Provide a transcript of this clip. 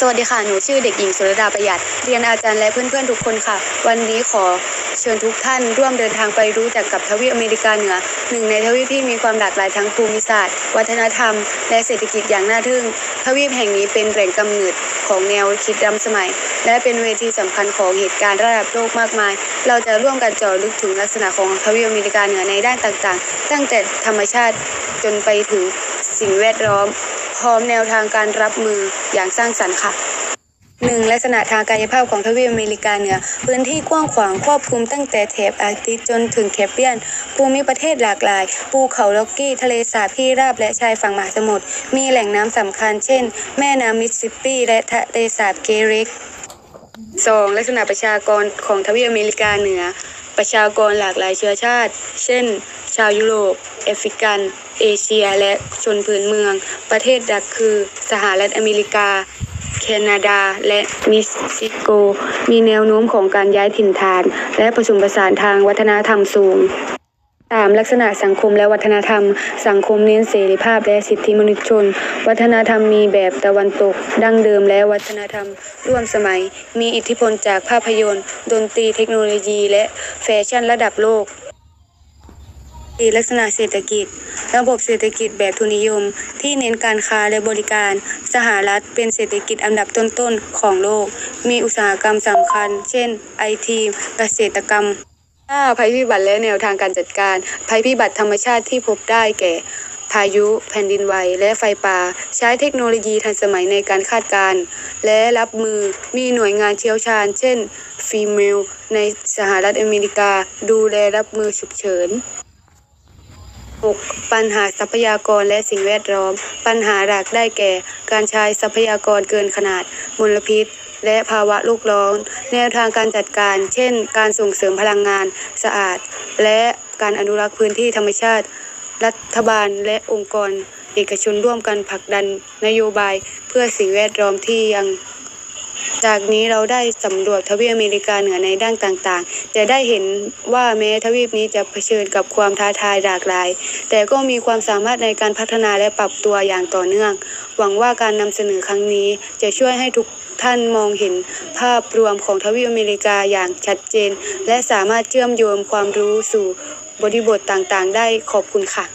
สวัสดีค่ะ หนูชื่อเด็กหญิงสุรดาประหยัด เรียนอาจารย์และเพื่อนๆทุกคนค่ะ วันนี้ขอเชิญทุกท่านร่วมเดินทางไปรู้จักกับทวีปอเมริกาเหนือ หนึ่งในทวีปที่มีความหลากหลายทั้งภูมิศาสตร์ วัฒนธรรม และเศรษฐกิจอย่างน่าทึ่ง ทวีปแห่งนี้เป็นแหล่งกำเนิดของแนวคิดล้ำสมัย และเป็นเวทีสำคัญของเหตุการณ์ระดับโลกมากมาย เราจะร่วมกันเจาะลึกถึงลักษณะของทวีปอเมริกาเหนือในด้านต่างๆ ตั้งแต่ธรรมชาติจนไปถึงสิ่งแวดล้อม พร้อมแนวทางการรับมืออย่างสร้างสรรค์ค่ะหนึ่งลักษณะทางกายภาพของทวีปอเมริกาเหนือ พื้นที่กว้างขวางครอบคลุมตั้งแต่แถบอาร์กติกจนถึงแคปเปียน ภูมิประเทศหลากหลาย ภูเขาล็อกกี้ ทะเลสาบที่ราบและชายฝั่งมหาสมุทรมีแหล่งน้ำสำคัญเช่น แม่น้ำมิสซิสซิปปีและทะเลสาบเกริก 2. ลักษณะประชากรของทวีปอเมริกาเหนือ ประชากรหลากหลายเชื้อชาติ เช่น ชาวยุโรปแอฟริกัน เอเชีย และชนพื้นเมือง ประเทศหลักคือ สหรัฐอเมริกา แคนาดา และม็กซิโก มีแนวโน้มของการย้ายถิ่นฐาน และผสมผสานทางวัฒนธรรมสูง 3. ลักษณะสังคมและวัฒนธรรม สังคมเน้นเสรีภาพและสิทธิมนุษยชน วัฒนธรรมมีแบบตะวันตก ดั้งเดิมและวัฒนธรรม ร่วมสมัย มีอิทธิพลจากภาพยนตร์ ดนตรีเทคโนโลยี และแฟชั่นระดับโลก 4. ลักษณะเศรษฐกิจ ระบบเศรษฐกิจแบบทุนนิยม ที่เน้นการค้าและบริการ สหรัฐเป็นเศรษฐกิจอันดับต้นๆของโลก มีอุตสาหกรรมสำคัญ เช่นไอทีเกษตรกรรม 5. ภัยพิบัติและแนวทางการจัดการ ภัยพิบัติธรรมชาติที่พบได้แก่ พายุ แผ่นดินไหว และไฟป่า ใช้เทคโนโลยีทันสมัยในการคาดการณ์และรับมือ มีหน่วยงานเชี่ยวชาญ เช่นฟีเมลในสหรัฐอเมริกา ดูแลรับมือฉุกเฉิน 6. ปัญหาทรัพยากรและสิ่งแวดล้อม ปัญหาหลักได้แก่ การใช้ทรัพยากรเกินขนาด มลพิษ และภาวะโลกร้อนแนวทางการจัดการ เช่น การส่งเสริมพลังงานสะอาด และการอนุรักษ์พื้นที่ธรรมชาติ รัฐบาลและองค์กร เอกชนร่วมกันผลักดันนโยบายเพื่อสิ่งแวดล้อมที่ยัง จากนี้เราได้สำรวจทวีปอเมริกาเหนือในด้านต่างๆ จะได้เห็นว่าแม้ทวีปนี้จะเผชิญกับความท้าทายหลากหลาย แต่ก็มีความสามารถในการพัฒนาและปรับตัวอย่างต่อเนื่อง หวังว่าการนำเสนอครั้งนี้จะช่วยให้ทุกท่านมองเห็นภาพรวมของทวีปอเมริกาอย่างชัดเจน และสามารถเชื่อมโยงความรู้สู่บริบทต่างๆ ได้ขอบคุณค่ะ